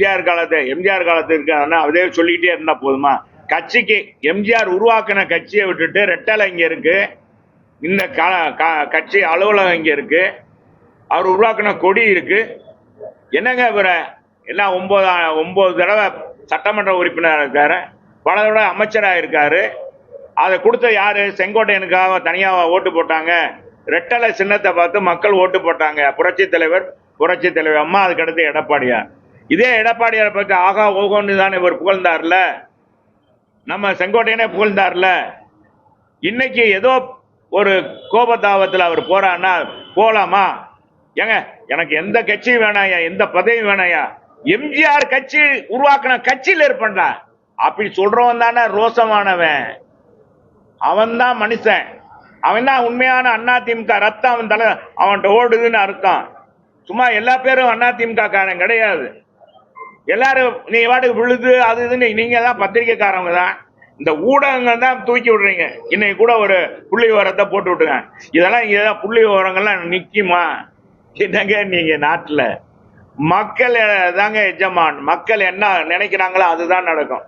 எம்ஜிஆர் காலத்தை எம்ஜிஆர் காலத்து இருக்காங்கன்னா அதே சொல்லிக்கிட்டே இருந்தால் போதுமா? கட்சிக்கு எம்ஜிஆர் உருவாக்கின கட்சியை விட்டுட்டு ரெட்டலை இங்கே இருக்கு. இந்த க- கட்சி அலுவலகம் இங்கே இருக்கு. அவர் உருவாக்கின கொடி இருக்கு. என்னங்க இவரை? என்ன ஒம்பது ஒம்பது தடவை சட்டமன்ற உறுப்பினராக இருக்காரு. பல தடவை அமைச்சராக இருக்காரு. அதை கொடுத்த யாரு? செங்கோட்டையனுக்காக தனியாக ஓட்டு போட்டாங்க. ரெட்டலை சின்னத்தை பார்த்து மக்கள் ஓட்டு போட்டாங்க. புரட்சி தலைவர் புரட்சி தலைவர் அம்மா அதுக்கடுத்து எடப்பாடியார். இதே எடப்பாடியாரை பற்றி ஆகா ஓகோன்னு தான் இவர் புகழ்ந்தார்ல? நம்ம செங்கோட்டையனே புகழ்ந்தார்ல? இன்னைக்கு ஏதோ ஒரு கோபதாபத்தில் அவர் போறான்னா போலாமா? ஏங்க எனக்கு எந்த கட்சி வேணாயா எந்த பதவி வேணாயா எம்ஜிஆர் கட்சி உருவாக்கின கட்சியில் இருப்பேன்டா. அப்படி சொல்றவன் தானே ரோசமானவன். அவன் தான் மனுஷன். அவன் தான் உண்மையான அண்ணா திமுக ரத்தம் அவன் தலை அவன்கிட்ட ஓடுதுன்னு அர்த்தம். சும்மா எல்லா பேரும் அண்ணா திமுக காரன் கிடையாது. எல்லாரும் நீ பாட்டுக்கு விழுது அது இதுன்னு நீங்க தான் பத்திரிக்கைக்காரங்க தான். இந்த ஊடகங்கள் தான் தூக்கி விடுறீங்க. இன்னைக்கு கூட ஒரு புள்ளி விவரத்தை போட்டு விட்டுங்க. இதெல்லாம் இதெல்லாம் புள்ளி விவரங்கள்லாம் நிக்குமா? என்னங்க நீங்க நாட்டில்? மக்கள் தாங்க எஜமான். மக்கள் என்ன நினைக்கிறாங்களோ அதுதான் நடக்கும்.